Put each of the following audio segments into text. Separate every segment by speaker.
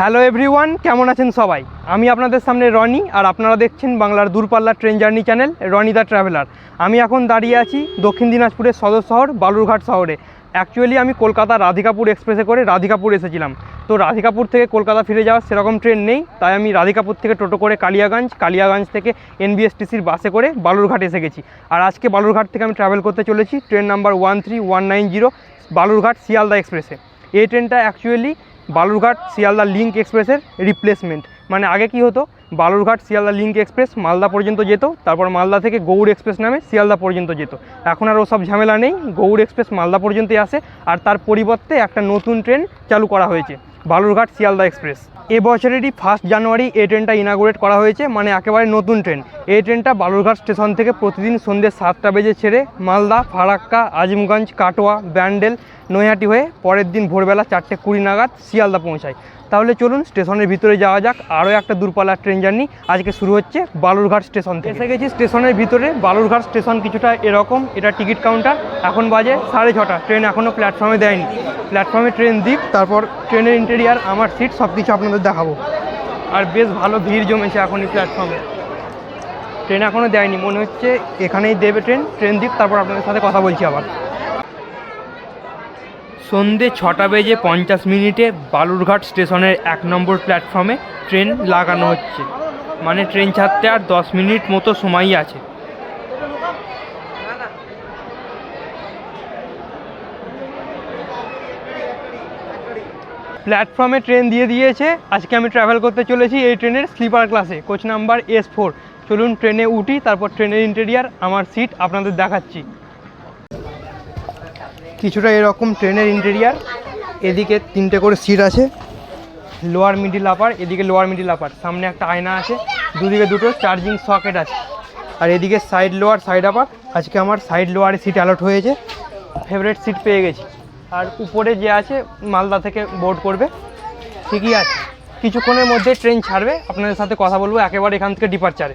Speaker 1: Hello everyone কেমন আছেন সবাই? আমি আপনাদের সামনে রনি আর আপনারা দেখছেন বাংলার দূরপাল্লার train journey channel, Roni the traveller. আমি এখন দাঁড়িয়ে আছি দক্ষিণ দিনাজপুরের সদর শহর, বালুরঘাট শহরে। অ্যাকচুয়ালি আমি কলকাতা রাধিকাপুর এক্সপ্রেসে করে রাধিকাপুর এসেছিলাম। তো রাধিকাপুর থেকে কলকাতা ফিরে যাওয়ার সেরকম ট্রেন নেই, তাই আমি রাধিকাপুর থেকে টোটো করে কালিয়াগঞ্জ কালিয়াগঞ্জ থেকে এনবিএসটিসির বাসে করে বালুরঘাট এসে গেছি। আর আজকে বালুরঘাট থেকে আমি ট্রাভেল করতে চলেছি train number one three one nine zero Balurghat Sealdah এক্সপ্রেসে এই ট্রেনটা অ্যাকচুয়ালি বালুরঘাট শিয়ালদা লিঙ্ক এক্সপ্রেসের রিপ্লেসমেন্ট মানে আগে কি হতো? বালুরঘাট শিয়ালদা লিঙ্ক এক্সপ্রেস মালদা পর্যন্ত যেত, তারপর মালদা থেকে গৌড় এক্সপ্রেস নামে শিয়ালদা পর্যন্ত যেত। এখন আর ওসব ঝামেলা নেই, গৌড় এক্সপ্রেস মালদা পর্যন্তই আসে, আর তার পরিবর্তে একটা নতুন ট্রেন চালু করা হয়েছে, বালুরঘাট শিয়ালদা এক্সপ্রেস এবছরেরই ফার্স্ট জানুয়ারি এই ট্রেনটা ইনাগুরেট করা হয়েছে মানে একেবারে নতুন ট্রেন এই ট্রেনটা বালুরঘাট স্টেশন থেকে প্রতিদিন সন্ধ্যে সাতটা বেজে ছেড়ে মালদা, ফারাক্কা, আজিমগঞ্জ, কাটোয়া, ব্যান্ডেল নৈহাটি হয়ে পরের দিন ভোরবেলা চারটে কুড়ি নাগাদ শিয়ালদা পৌঁছায়। তাহলে চলুন স্টেশনের ভিতরে যাওয়া যাক, আরও একটা দূরপাল্লার ট্রেন জার্নি। আজকে শুরু হচ্ছে বালুরঘাট স্টেশন থেকে। এসে গেছি স্টেশনের ভিতরে। বালুরঘাট স্টেশন কিছুটা এরকম, এটা টিকিট কাউন্টার। এখন বাজে সাড়ে ছটা। ট্রেন এখনও প্ল্যাটফর্মে দেয়নি। প্ল্যাটফর্মে ট্রেন দিক, তারপর ট্রেনের ইন্টেরিয়ার আমার সিট সব কিছু আপনাদের দেখাবো। আর বেশ ভালো ভিড় জমেছে এখন এই প্ল্যাটফর্মে। ট্রেন এখনও দেয়নি, মনে হচ্ছে এখানেই দেবে ট্রেন। ট্রেন দিক, তারপর আপনাদের সাথে কথা বলছি আবার। সন্ধে ছটা বেজে পঞ্চাশ মিনিটে বালুরঘাট স্টেশনের এক নম্বর প্ল্যাটফর্মে ট্রেন লাগানো হচ্ছে। মানে ট্রেন ছাড়তে আর দশ মিনিট মতো সময়ই আছে। প্ল্যাটফর্মে ট্রেন দিয়ে দিয়েছে। আজকে আমি ট্রাভেল করতে চলেছি এই ট্রেনের স্লিপার ক্লাসে কোচ নাম্বার এস ফোর চলুন ট্রেনে উঠি, তারপর ট্রেনের ইন্টেরিয়ার আমার সিট আপনাদের দেখাচ্ছি। কিছুটা এরকম ট্রেনের ইন্টেরিয়ার এদিকে তিনটে করে সিট আছে লোয়ার মিডিল আপার এদিকে লোয়ার মিডিল আপার সামনে একটা আয়না আছে, দুদিকে দুটো চার্জিং সকেট আছে, আর এদিকে সাইড লোয়ার সাইড আপার আজকে আমার সাইড লোয়ারে সিট অ্যালট হয়েছে ফেভারিট সিট পেয়ে গেছি, আর উপরে যে আছে মালদা থেকে বোর্ড করবে, ঠিকই আছে, কিছুক্ষণের মধ্যে ট্রেন ছাড়বে, আপনাদের সাথে কথা বলব, একেবারে এখান থেকে ডিপারচারে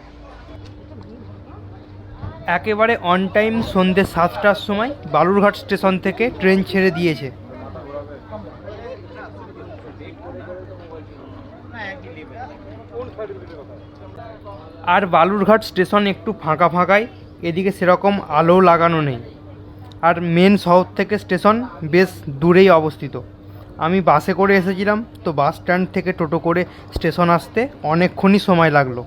Speaker 1: একেবারে অন টাইম সন্ধ্যে সাতটার সময় বালুরঘাট স্টেশন থেকে ট্রেন ছেড়ে দিয়েছে। আর বালুরঘাট স্টেশন একটু ফাঁকা ফাঁকাই, এদিকে সেরকম আলো লাগানো নেই। আর মেন শহর থেকে স্টেশন বেশ দূরেই অবস্থিত। আমি বাসে করে এসেছিলাম, তো বাস স্ট্যান্ড থেকে টোটো করে স্টেশন আসতে অনেকক্ষণই সময় লাগল।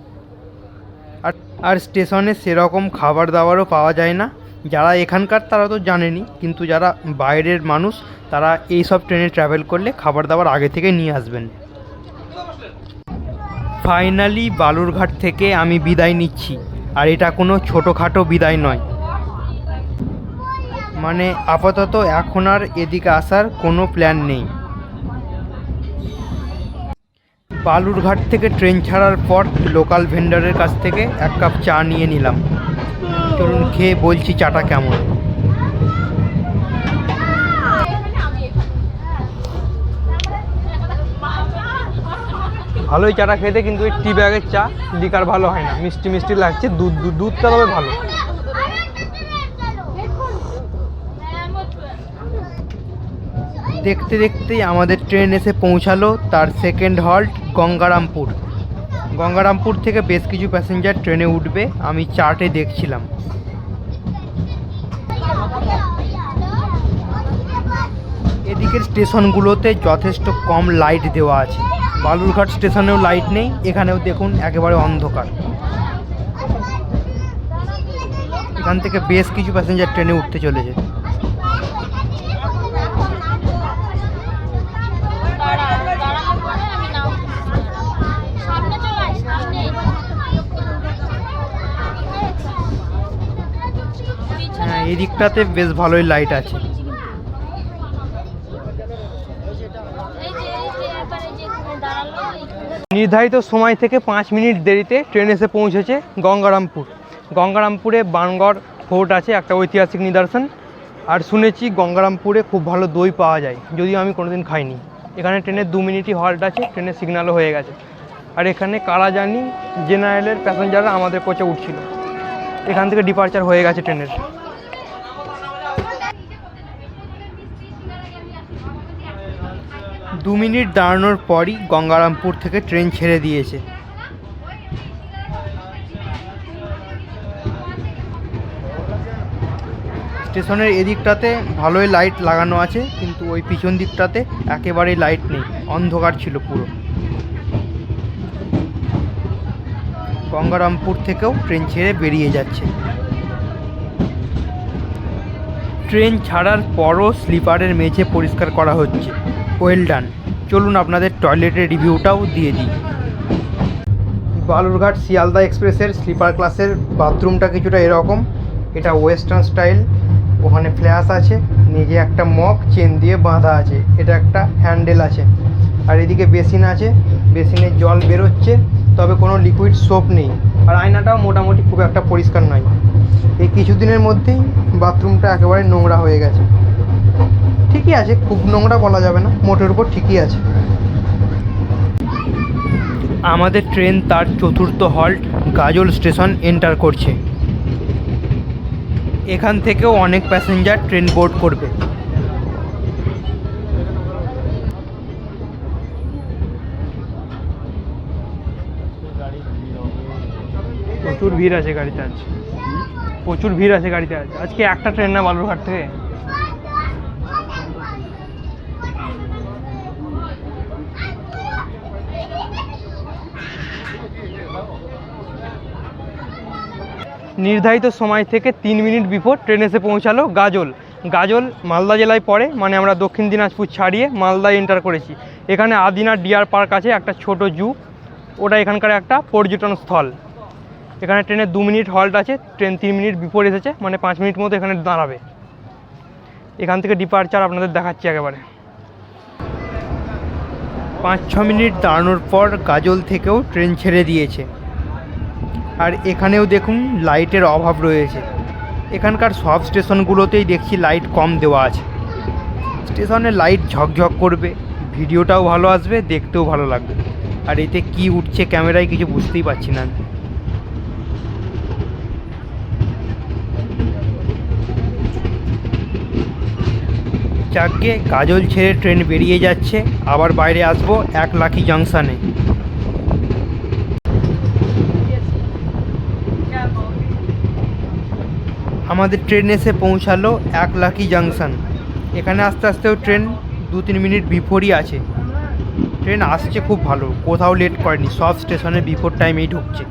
Speaker 1: আর স্টেশনে সেরকম খাবার দাবারও পাওয়া যায় না। যারা এখানকার তারা তো জানেনি, কিন্তু যারা বাইরের মানুষ, তারা এই সব ট্রেনে ট্রাভেল করলে খাবার দাবার আগে থেকে নিয়ে আসবেন। ফাইনালি বালুরঘাট থেকে আমি বিদায় নিচ্ছি। আর এটা কোনো ছোটোখাটো বিদায় নয়। মানে আপাতত এখন আর এদিকে আসার কোনো প্ল্যান নেই। বালুরঘাট থেকে ট্রেন ছাড়ার পর লোকাল ভেন্ডারের কাছ থেকে এক কাপ চা নিয়ে নিলাম। চলুন খেয়ে বলছি চাটা কেমন। ভালোই চাটা খেতে, কিন্তু ওই টি ব্যাগের চা লিকার ভালো হয় না। মিষ্টি মিষ্টি লাগছে, দুধ দুধ দুধটা তবে ভালো। দেখতে দেখতেই আমাদের ট্রেন এসে পৌঁছালো তার সেকেন্ড হল্ট গঙ্গারামপুর। গঙ্গারামপুর থেকে বেশ কিছু প্যাসেঞ্জার ট্রেনে উঠবে, আমি চার্টে দেখছিলাম। এদিকের স্টেশনগুলোতে যথেষ্ট কম লাইট দেওয়া আছে। বালুরঘাট স্টেশনেও লাইট নেই, এখানেও দেখুন একেবারে অন্ধকার। এখান থেকে বেশ কিছু প্যাসেঞ্জার ট্রেনে উঠতে চলেছে
Speaker 2: সামনে চলে আয় সামনে
Speaker 1: হ্যাঁ এই দিকটাতে বেশ ভালোই লাইট আছে। নির্ধারিত সময় থেকে পাঁচ মিনিট দেরিতে ট্রেন এসে পৌঁছেছে গঙ্গারামপুর। গঙ্গারামপুরে বানগড় ফোর্ট আছে, একটা ঐতিহাসিক নিদর্শন। আর শুনেছি গঙ্গারামপুরে খুব ভালো দই পাওয়া যায়, যদিও আমি কোনোদিন খাইনি। এখানে ট্রেনের দু মিনিটই হল্ট আছে ট্রেনের সিগন্যালও হয়ে গেছে। আর এখানে কারা জানি জেনারেলের প্যাসেঞ্জাররা আমাদের কোচে উঠছিল। এখান থেকে ডিপার্চার হয়ে গেছে ট্রেনের দু মিনিট দাঁড়ানোর পরই গঙ্গারামপুর থেকে ট্রেন ছেড়ে দিয়েছে। স্টেশনের এদিকটাতে ভালোই লাইট লাগানো আছে, কিন্তু ওই পিছন দিকটাতে একেবারেই লাইট নেই, অন্ধকার ছিল পুরো। গঙ্গারামপুর থেকেও ট্রেন ছেড়ে বেরিয়ে যাচ্ছে। ট্রেন ছাড়ার পরও স্লিপারের মেঝে পরিষ্কার করা হচ্ছে। ওয়েল ডান চলুন আপনাদের টয়লেটের রিভিউটাও দিয়ে দিই। বালুরঘাট শিয়ালদা এক্সপ্রেসের স্লিপার ক্লাসের বাথরুমটা কিছুটা এরকম। এটা ওয়েস্টার্ন স্টাইল ওখানে ফ্ল্যাশ আছে নিজে একটা মগ চেন দিয়ে বাঁধা আছে। এটা একটা হ্যান্ডেল আছে। আর এদিকে বেসিন আছে। বেসিনের জল বেরোচ্ছে, তবে কোনো লিকুইড সোপ নেই। আর আয়নাটাও মোটামুটি খুব একটা পরিষ্কার নয়। এই কিছুদিনের মধ্যেই বাথরুমটা একেবারে নোংরা হয়ে গেছে। ঠিকই আছে, খুব নোংরা বলা যাবে না, মোটের উপর ঠিকই আছে। আমাদের ট্রেন তার চতুর্থ হল্ট, গাজল স্টেশন এন্টার করছে। এখান থেকেও অনেক প্যাসেঞ্জার ট্রেন বোর্ড করবে। প্রচুর ভিড় আছে গাড়িতে আজ। প্রচুর ভিড় আছে গাড়িতে আজ। আজকে একটা ট্রেন না, বালুরঘাট থেকে? নির্ধারিত সময় থেকে তিন মিনিট বিফোর ট্রেন এসে পৌঁছালো গাজল। গাজল মালদা জেলায় পড়ে মানে আমরা দক্ষিণ দিনাজপুর ছাড়িয়ে মালদায় এন্টার করেছি। এখানে আদিনা ডিয়ার পার্ক আছে, একটা ছোট জু। ওটা এখানকার একটা পর্যটন স্থল। এখানে ট্রেনের দু মিনিট হল্ট আছে ট্রেন তিন মিনিট বিফোর এসেছে মানে পাঁচ মিনিট মতো এখানে দাঁড়াবে। এখান থেকে ডিপার্চার আপনাদের দেখাচ্ছি একেবারে। পাঁচ ছ মিনিট দাঁড়ানোর পর গাজল থেকেও ট্রেন ছেড়ে দিয়েছে। আর এখানেও দেখুন লাইটের অভাব রয়েছে। এখানকার সব স্টেশনগুলোতেই দেখছি লাইট কম দেওয়া আছে। স্টেশনে লাইট ঝকঝক করবে, ভিডিওটাও ভালো আসবে, দেখতেও ভালো লাগবে। আর এতে কি উঠছে ক্যামেরায় কিছু বুঝতেই পারছি না। চাকগে গাজল ছেড়ে ট্রেন বেরিয়ে যাচ্ছে, আবার বাইরে আসব এক লাখি জাংশনে আমাদের ট্রেন এসে পৌঁছালো এক লাখি জাংশন এখানে আস্তে আস্তেও ট্রেন দু তিন মিনিট বিফোরই আছে। ট্রেন আসছে খুব ভালো, কোথাও লেট করেনি, সব স্টেশনে বিফোর টাইমেই ঢুকছে।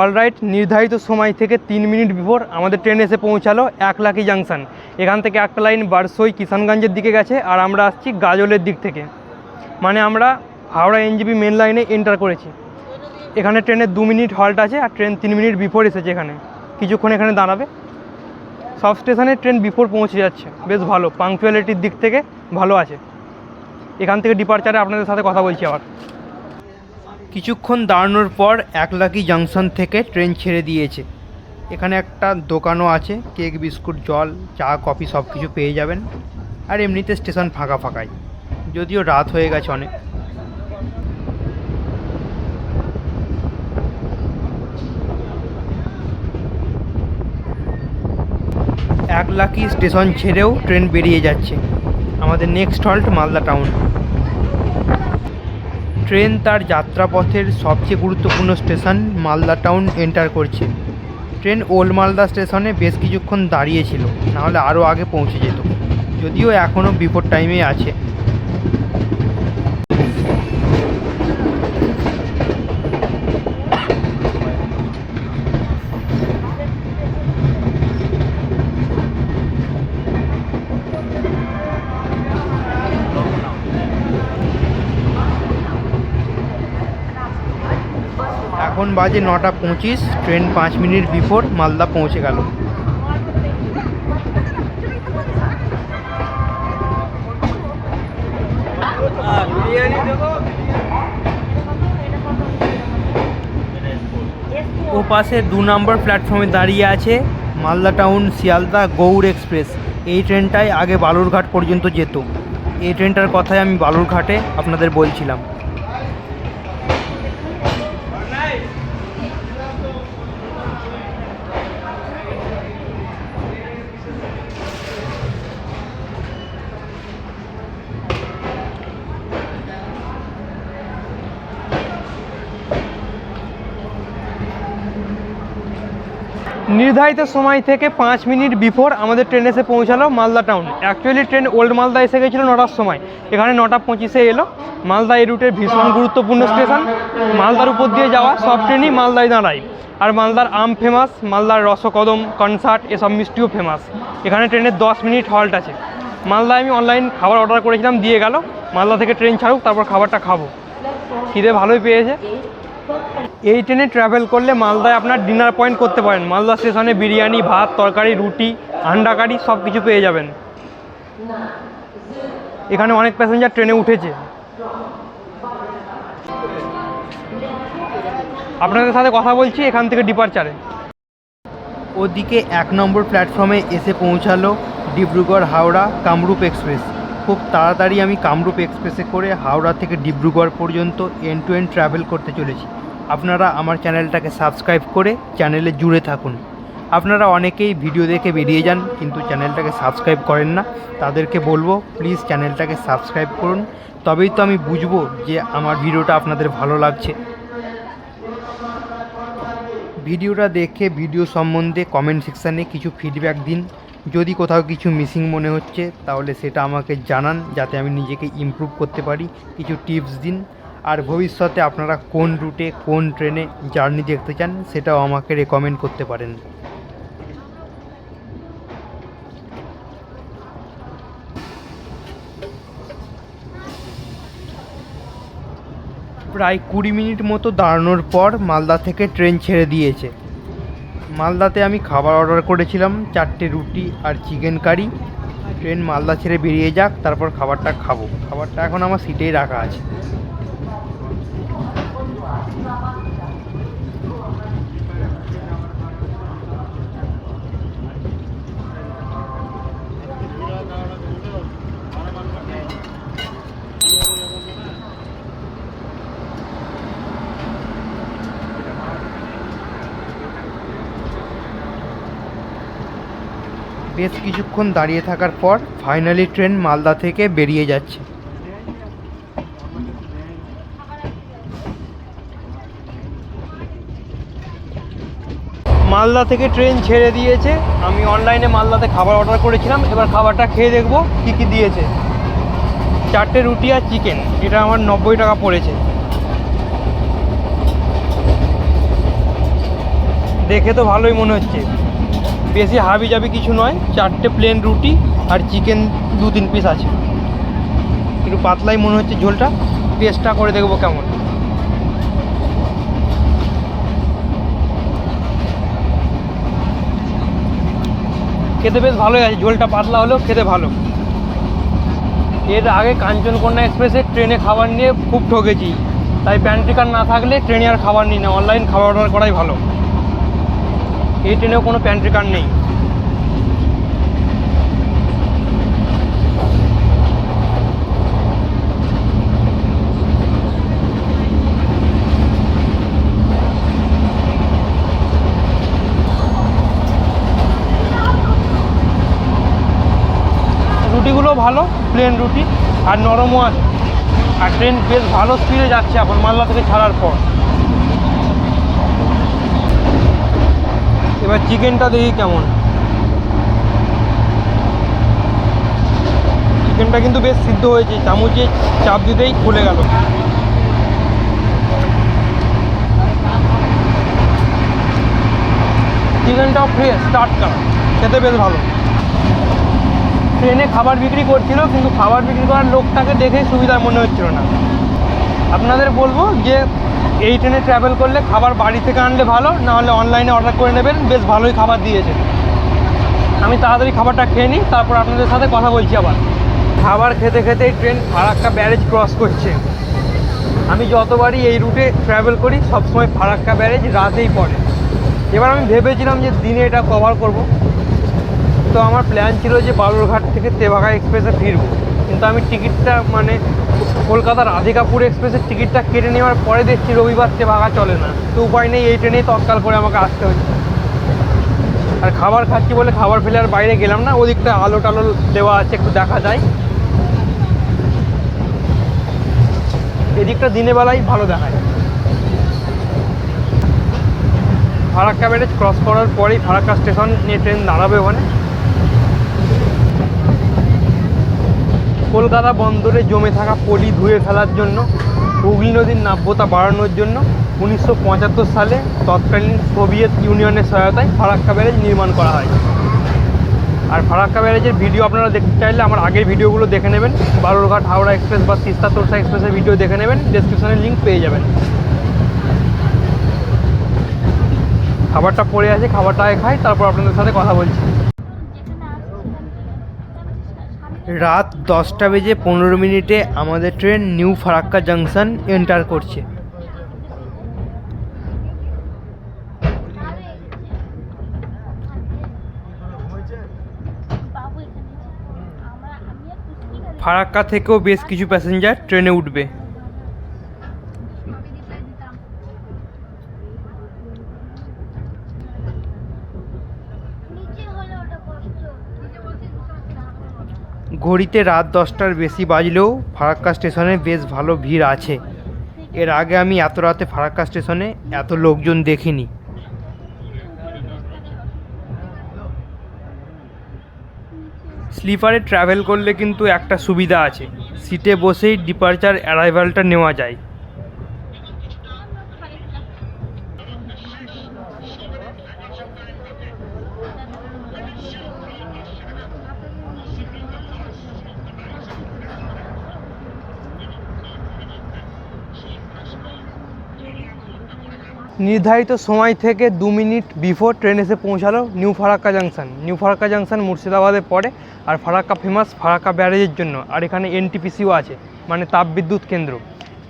Speaker 1: অলরাইট নির্ধারিত সময় থেকে তিন মিনিট বিফোর আমাদের ট্রেন এসে পৌঁছালো এক লাখি জাংশন এখান থেকে একটা লাইন বারসই কিষানগঞ্জের দিকে গেছে, আর আমরা আসছি গাজলের দিক থেকে। মানে আমরা Howrah NJP main line enter করেছি। এখানে ট্রেনের দু মিনিট হল্ট আছে, আর ট্রেন তিন মিনিট বিফোর এসেছে এখানে। কিছুক্ষণ এখানে দাঁড়াবে। সব স্টেশনে ট্রেন বিফোর পৌঁছে যাচ্ছে। বেশ ভালো পাংচুয়ালিটির দিক থেকে ভালো আছে। এখান থেকে ডিপার্চারে আপনাদের সাথে কথা বলছি আবার। কিছুক্ষণ দাঁড়ানোর পর একলাকি জাংশন থেকে ট্রেন ছেড়ে দিয়েছে। এখানে একটা দোকানও আছে, কেক, বিস্কুট, জল, চা, কফি সব কিছু পেয়ে যাবেন। আর এমনিতে স্টেশন ফাঁকা ফাঁকাই, যদিও রাত হয়ে গেছে অনেক। এক লাখি স্টেশন ছেড়েও ট্রেন বেরিয়ে যাচ্ছে, আমাদের next halt Malda town. Train তার যাত্রাপথের সবচেয়ে গুরুত্বপূর্ণ স্টেশন মালদা টাউন এন্টার করছে। ট্রেন ওল্ড মালদা স্টেশনে বেশ কিছুক্ষণ দাঁড়িয়েছিল নাহলে আরও আগে পৌঁছে যেত, যদিও এখনও বিপদ টাইমে আছে এখন বাজে নটা পঁচিশ, ট্রেন পাঁচ মিনিট বিফোর, মালদা পৌঁছে গেল। ও পাশে দু নম্বর প্ল্যাটফর্মে দাঁড়িয়ে আছে মালদা টাউন শিয়ালদা গৌড় এক্সপ্রেস। এই ট্রেনটাই আগে বালুরঘাট পর্যন্ত যেত। এই ট্রেনটার কথাই আমি বালুরঘাটে আপনাদের বলছিলাম। নির্ধারিত সময় থেকে পাঁচ মিনিট বিফোর আমাদের ট্রেন এসে পৌঁছালো Malda town. Actually train old Malda এসে গেছিল নটার সময়। এখানে নটা পঁচিশে এলো। মালদা এই রুটের ভীষণ গুরুত্বপূর্ণ স্টেশন মালদার উপর দিয়ে যাওয়া, সব ট্রেনই মালদায় দাঁড়ায়। আর মালদার আম ফেমাস মালদার রসকদম কনসার্ট এসব মিষ্টিও ফেমাস এখানে ট্রেনের দশ মিনিট হল্ট আছে। মালদায় আমি অনলাইন খাবার অর্ডার করেছিলাম, দিয়ে গেল। মালদা থেকে ট্রেন ছাড়ুক, তারপর খাবারটা খাব। খিদে ভালোই পেয়েছে। এই ট্রেনে ট্রাভেল করলে মালদায় আপনার ডিনার পয়েন্ট করতে পারেন। মালদা স্টেশনে বিরিয়ানি, ভাত, তরকারি, রুটি আন্ডা কারি সব কিছু পেয়ে যাবেন। এখানে অনেক প্যাসেঞ্জার ট্রেনে উঠেছে। আপনাদের সাথে কথা বলছি, এখান থেকে ডিপারচারে ওদিকে এক নম্বর প্ল্যাটফর্মে এসে পৌঁছালো ডিব্রুগড়, হাওড়া, কামরূপ এক্সপ্রেস খুব তাড়াতাড়ি আমি কামরূপ এক্সপ্রেসে করে হাওড়া থেকে ডিব্রুগড় পর্যন্ত এন টু এন ট্রাভেল করতে চলেছি। আপনারা আমার চ্যানেলটাকে সাবস্ক্রাইব করে চ্যানেলে জুড়ে থাকুন। আপনারা অনেকেই ভিডিও দেখে বেরিয়ে যান, কিন্তু চ্যানেলটাকে সাবস্ক্রাইব করেন না। তাদেরকে বলব প্লিজ চ্যানেলটাকে সাবস্ক্রাইব করুন। তবেই তো আমি বুঝব যে আমার ভিডিওটা আপনাদের ভালো লাগছে। ভিডিওটা দেখে ভিডিও সম্বন্ধে কমেন্ট সেকশানে কিছু ফিডব্যাক দিন। যদি কোথাও কিছু মিসিং মনে হচ্ছে, তাহলে সেটা আমাকে জানান, যাতে আমি নিজেকে ইমপ্রুভ করতে পারি। কিছু টিপস দিন। আর ভবিষ্যতে আপনারা কোন রুটে কোন ট্রেনে জার্নি দেখতে চান, সেটাও আমাকে রেকমেন্ড করতে পারেন। প্রায় কুড়ি মিনিট মতো দাঁড়ানোর পর মালদা থেকে ট্রেন ছেড়ে দিয়েছে। মালদাতে আমি খাবার অর্ডার করেছিলাম, চারটে রুটি আর চিকেন কারি ট্রেন মালদা ছেড়ে বেরিয়ে যাক, তারপর খাবারটা খাব। খাবারটা এখন আমার সিটেই রাখা আছে। বেশ কিছুক্ষণ দাঁড়িয়ে থাকার পর ফাইনালি ট্রেন মালদা থেকে বেরিয়ে যাচ্ছে। মালদা থেকে ট্রেন ছেড়ে দিয়েছে। আমি অনলাইনে মালদাতে খাবার অর্ডার করেছিলাম। এবার খাবারটা খেয়ে দেখব কী কী দিয়েছে। চারটে রুটি আর চিকেন, এটা আমার নব্বই টাকা পড়েছে। দেখে তো ভালোই মনে হচ্ছে। বেশি হাবি যাবি কিছু নয়, চারটে প্লেন রুটি আর চিকেন দু তিন পিস আছে। একটু পাতলাই মনে হচ্ছে ঝোলটা টেস্টটা করে দেখব কেমন। খেতে বেশ ভালোই আছে, ঝোলটা পাতলা হলেও খেতে ভালো। এর আগে কাঞ্চনকন্যা এক্সপ্রেসে ট্রেনে খাবার নিয়ে খুব ঠকেছি। তাই প্যান্ট্রি কার্ড না থাকলে ট্রেনে আর খাবার নিই না অনলাইন খাবার অর্ডার করাই ভালো। এই ট্রেনেও কোনো প্যান্ট্রি কার্ড নেই। রুটিগুলো ভালো প্লেন রুটি, আর নরমও আছে আর ট্রেন বেশ ভালো স্পিডে যাচ্ছে এখন, মালদা থেকে ছাড়ার পর। এবার চিকেনটা দেখি কেমন। চিকেনটা কিন্তু বেশ সিদ্ধ হয়েছে চামচে চাপ দিতেই খুলে গেল। চিকেনটাও ফ্রেশ টাটকা, খেতে বেশ ভালো। ট্রেনে খাবার বিক্রি করছিল, কিন্তু খাবার বিক্রি করার লোকটাকে দেখেই সুবিধা মনে হচ্ছিল না। আপনাদের বলব যে এই ট্রেনে ট্রাভেল করলে খাবার বাড়ি থেকে আনলে ভালো না হলে অনলাইনে অর্ডার করে নেবেন, বেশ ভালোই খাবার দিয়েছে। আমি তাড়াতাড়ি খাবারটা খেয়ে নিই, তারপর আপনাদের সাথে কথা বলছি আবার। খাবার খেতে খেতে ট্রেন ফারাক্কা ব্যারেজ ক্রস করছে। আমি যতবারই এই রুটে ট্রাভেল করি, সবসময় ফারাক্কা ব্যারেজ রাতেই পড়ে। এবার আমি ভেবেছিলাম যে দিনে এটা কভার করব। তো আমার প্ল্যান ছিল যে বালুরঘাট থেকে তেভাগা এক্সপ্রেসে ফিরবো। কিন্তু আমি টিকিটটা মানে কলকাতা রাধিকাপুর এক্সপ্রেসের টিকিটটা কেটে নেওয়ার পরে দেখছি রবিবার তেভাগা চলে না। তো উপায় নেই, এই ট্রেনেই তৎকাল করে আমাকে আসতে হচ্ছে। আর খাবার খাচ্ছি বলে খাবার ফেলে আর বাইরে গেলাম না, ওদিকটা আলো টালো দেওয়া আছে, একটু দেখা যায়। এদিকটা দিনের বেলায় ভালো দেখায়। ফারাক্কা ব্যারেজ ক্রস করার পরেই ফারাক্কা স্টেশন নিয়ে ট্রেন দাঁড়াবে ওখানে। কলকাতা বন্দরে জমে থাকা পলি ধুয়ে ফেলার জন্য, হুগলি নদীর নাব্যতা বাড়ানোর জন্য উনিশশো পঁচাত্তর সালে তৎকালীন সোভিয়েত ইউনিয়নের সহায়তায় ফারাক্কা ব্যারেজ নির্মাণ করা হয়। আর ফারাক্কা ব্যারেজের ভিডিও আপনারা দেখতে চাইলে আমার আগের ভিডিওগুলো দেখে নেবেন। বালুরঘাট, হাওড়া এক্সপ্রেস বা তিস্তা তোরসা এক্সপ্রেসের ভিডিও দেখে নেবেন। ডেসক্রিপশনে লিঙ্ক পেয়ে যাবেন। খাবারটা পড়ে আছে, খাবারটা খাই, তারপর আপনাদের সাথে কথা বলছি। রাত দশটা বেজে পনেরো মিনিটে আমাদের train new Farakka junction enter করছে। ফারাক্কা থেকেও বেশ কিছু প্যাসেঞ্জার ট্রেনে উঠবে
Speaker 2: নিচে হলে ওটা কষ্ট নিচে বলছিস
Speaker 1: ঘড়িতে রাত দশটার বেশি বাজলেও ফারাক্কা স্টেশনে বেশ ভালো ভিড় আছে। এর আগে আমি এত রাতে ফারাক্কা স্টেশনে এত লোকজন দেখিনি। স্লিপারে ট্রাভেল করলে কিন্তু একটা সুবিধা আছে। সিটে বসেই ডিপারচার অ্যারাইভালটা নেওয়া যায়। নির্ধারিত সময় থেকে দু মিনিট বিফোর ট্রেন এসে পৌঁছালো new Farakka junction new Farakka junction মুর্শিদাবাদে পড়ে, আর ফারাক্কা ফেমাস ফারাক্কা ব্যারেজের জন্য। আর এখানে এনটিপিসিও আছে মানে তাপবিদ্যুৎ কেন্দ্র।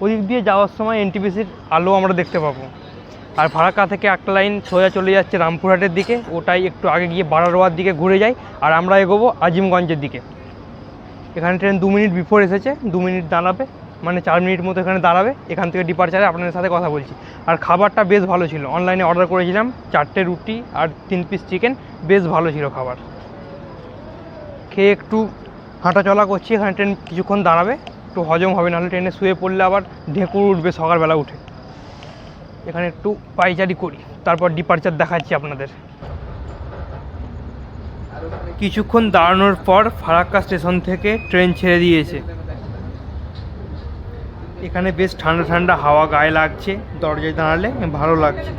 Speaker 1: ওদিক দিয়ে যাওয়ার সময় এনটিপিসির আলো আমরা দেখতে পাবো। আর ফারাক্কা থেকে একটা লাইন সোজা চলে যাচ্ছে রামপুরহাটের দিকে, ওটাই একটু আগে গিয়ে বারারোয়ার দিকে ঘুরে যায় আর আমরা এগোবো আজিমগঞ্জের দিকে। এখানে ট্রেন দু মিনিট বিফোর এসেছে, দু মিনিট দাঁড়াবে। মানে চার মিনিট মতো এখানে দাঁড়াবে, এখান থেকে ডিপারচারে আপনাদের সাথে কথা বলছি। আর খাবারটা বেশ ভালো ছিল। অনলাইনে অর্ডার করেছিলাম, চারটে রুটি আর তিন পিস চিকেন বেশ ভালো ছিল খাবার। খেয়ে একটু হাঁটাচলা করছি, এখানে ট্রেন কিছুক্ষণ দাঁড়াবে। একটু হজম হবে, নাহলে ট্রেনে শুয়ে পড়লে আবার ঢেঁকুর উঠবে, সকালবেলা উঠে। এখানে একটু পাইচারি করি, তারপর ডিপারচার দেখাচ্ছি আপনাদের। কিছুক্ষণ দাঁড়ানোর পর ফারাক্কা স্টেশন থেকে ট্রেন ছেড়ে দিয়েছে। এখানে বেশ ঠান্ডা ঠান্ডা হাওয়া গায়ে লাগছে, দরজায় দাঁড়ালে ভালো লাগছে।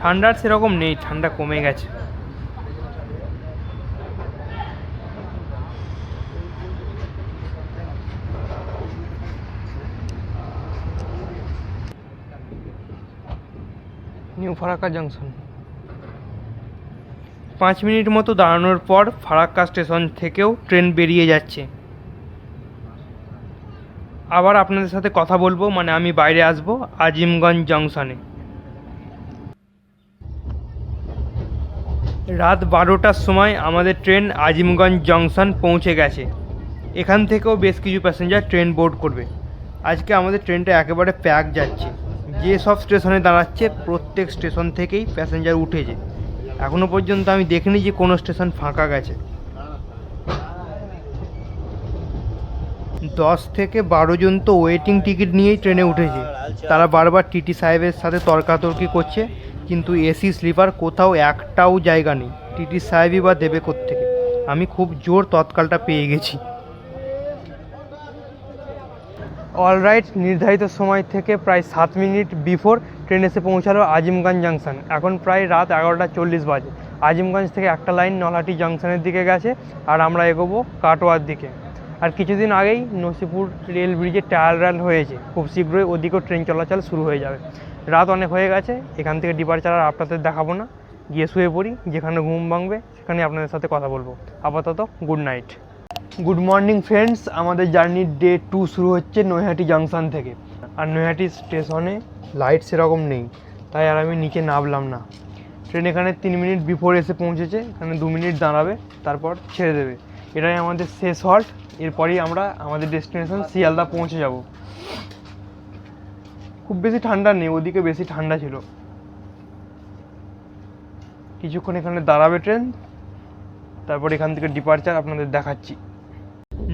Speaker 1: ঠান্ডার সেরকম নেই, ঠান্ডা কমে গেছে। New Farakka junction. পাঁচ মিনিট মতো দাঁড়ানোর পর ফারাক্কা স্টেশন থেকেও ট্রেন বেরিয়ে যাচ্ছে। আবার আপনাদের সাথে কথা বলব মানে আমি বাইরে আসব, আজিমগঞ্জ জংশনে। রাত বারোটার সময় আমাদের ট্রেন আজিমগঞ্জ জংশন পৌঁছে গেছে। এখান থেকেও বেশ কিছু প্যাসেঞ্জার ট্রেন বোর্ড করবে। আজকে আমাদের ট্রেনটা একেবারে প্যাক যাচ্ছে। যে সব স্টেশনে দাঁড়াচ্ছে, প্রত্যেক স্টেশন থেকেই প্যাসেঞ্জার উঠেছে। এখনও পর্যন্ত আমি দেখিনি যে কোনো স্টেশন ফাঁকা গেছে। দশ থেকে বারো জন তো ওয়েটিং টিকিট নিয়েই ট্রেনে উঠেছে। তারা বারবার টিটি সাহেবের সাথে তর্কাতর্কি করছে, কিন্তু এসি স্লিপার কোথাও একটাও জায়গা নেই। টিটি সাহেবই বা দেবে থেকে আমি খুব জোর তৎকালটা পেয়ে গেছি। অলরাইট নির্ধারিত সময় থেকে প্রায় সাত মিনিট বিফোর ট্রেন এসে পৌঁছালো আজিমগঞ্জ জাংশন এখন প্রায় রাত এগারোটা চল্লিশ বাজে। আজিমগঞ্জ থেকে একটা লাইন নলহাটি জাংশনের দিকে গেছে, আর আমরা এগোবো কাটোয়ার দিকে। আর কিছুদিন আগেই নসিপুর রেল ব্রিজে ট্রায়াল রান হয়েছে। খুব শীঘ্রই ওদিকেও ট্রেন চলাচল শুরু হয়ে যাবে। রাত অনেক হয়ে গেছে, এখান থেকে ডিপারচার আর আপনাদের দেখাবো না। গিয়ে শুয়ে পড়ি, যেখানে ঘুম ভাঙবে সেখানে আপনাদের সাথে কথা বলব। আপাতত good night good morning friends আমাদের জার্নির ডে টু শুরু হচ্ছে নৈহাটি জাংশন থেকে। আর নৈহাটি স্টেশনে লাইট সেরকম নেই, তাই আর আমি নিচে নামলাম না। ট্রেন এখানে তিন মিনিট বিফোর এসে পৌঁছেছে, এখানে দু মিনিট দাঁড়াবে, তারপর ছেড়ে দেবে। এটাই আমাদের শেষ হল্ট এরপরেই আমরা আমাদের ডেস্টিনেশন শিয়ালদা পৌঁছে যাব। খুব বেশি ঠান্ডা নেই, ওদিকে বেশি ঠান্ডা ছিল। কিছুক্ষণ এখানে দাঁড়াবে ট্রেন তারপর এখান থেকে ডিপারচার আপনাদের দেখাচ্ছি।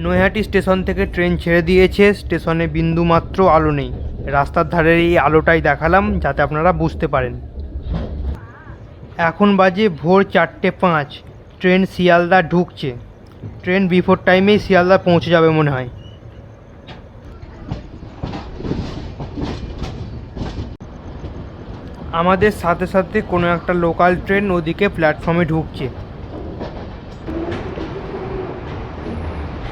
Speaker 1: নৈহাটি স্টেশন থেকে ট্রেন ছেড়ে দিয়েছে স্টেশনে বিন্দু মাত্র আলো নেই। রাস্তার ধারের এই আলোটাই দেখালাম, যাতে আপনারা বুঝতে পারেন। এখন বাজে ভোর চারটে পাঁচ ট্রেন শিয়ালদা ঢুকছে। ট্রেন বিফোর টাইমেই শিয়ালদা পৌঁছে যাবে মনে হয়। আমাদের সাথে সাথে কোনো একটা লোকাল ট্রেন ওদিকে প্ল্যাটফর্মে ঢুকছে।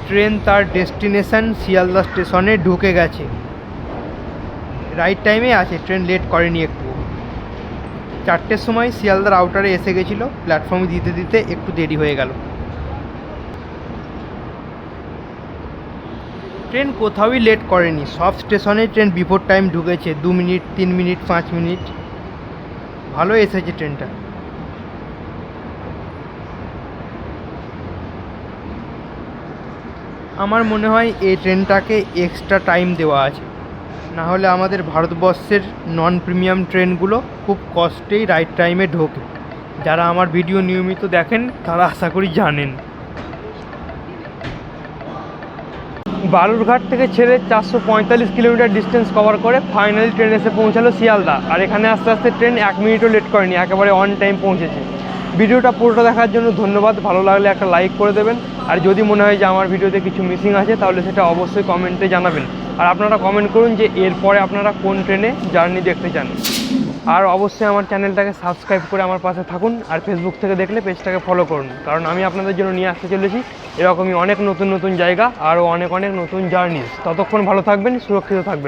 Speaker 1: ট্রেন তার ডেস্টিনেশন শিয়ালদা স্টেশনে ঢুকে গেছে। রাইট টাইমে আছে, ট্রেন লেট করেনি একটু। চারটের সময় শিয়ালদার আউটারে এসে গেছিল প্ল্যাটফর্মে দিতে দিতে একটু দেরি হয়ে গেল। ট্রেন কোথাওই লেট করেনি। সব স্টেশনে ট্রেন বিফোর টাইম ঢুকেছে, দু মিনিট, তিন মিনিট, পাঁচ মিনিট। ভালো এসেছে ট্রেনটা। আমার মনে হয় এই ট্রেনটাকে এক্সট্রা টাইম দেওয়া আছে। না হলে আমাদের ভারতবর্ষের নন প্রিমিয়াম ট্রেনগুলো খুব কষ্টেই রাইট টাইমে ঢোকে। যারা আমার ভিডিও নিয়মিত দেখেন, তারা আশা করি জানেন। বালুরঘাট থেকে ছেড়ে চারশো পঁয়তাল্লিশ কিলোমিটার ডিস্টেন্স কভার করে ফাইনালি ট্রেন এসে পৌঁছালো শিয়ালদা। আর এখানে আস্তে আস্তে ট্রেন এক মিনিটও লেট করেনি, একেবারে অন টাইম পৌঁছেছে। ভিডিওটা পুরোটা দেখার জন্য ধন্যবাদ, ভালো লাগলে একটা লাইক করে দেবেন। আর যদি মনে হয় যে আমার ভিডিওতে কিছু মিসিং আছে, তাহলে সেটা অবশ্যই কমেন্টে জানাবেন। আর আপনারা কমেন্ট করুন যে এরপরে আপনারা কোন ট্রেনে জার্নি দেখতে চান। আর অবশ্যই আমার চ্যানেলটাকে সাবস্ক্রাইব করে আমার পাশে থাকুন আর ফেসবুক থেকে দেখলে পেজটাকে ফলো করুন। কারণ আমি আপনাদের জন্য নিয়ে আসতে চলেছি এরকমই অনেক নতুন নতুন জায়গা আরও অনেক অনেক নতুন জার্নিস ততক্ষণ ভালো থাকবেন, সুরক্ষিত থাকবেন।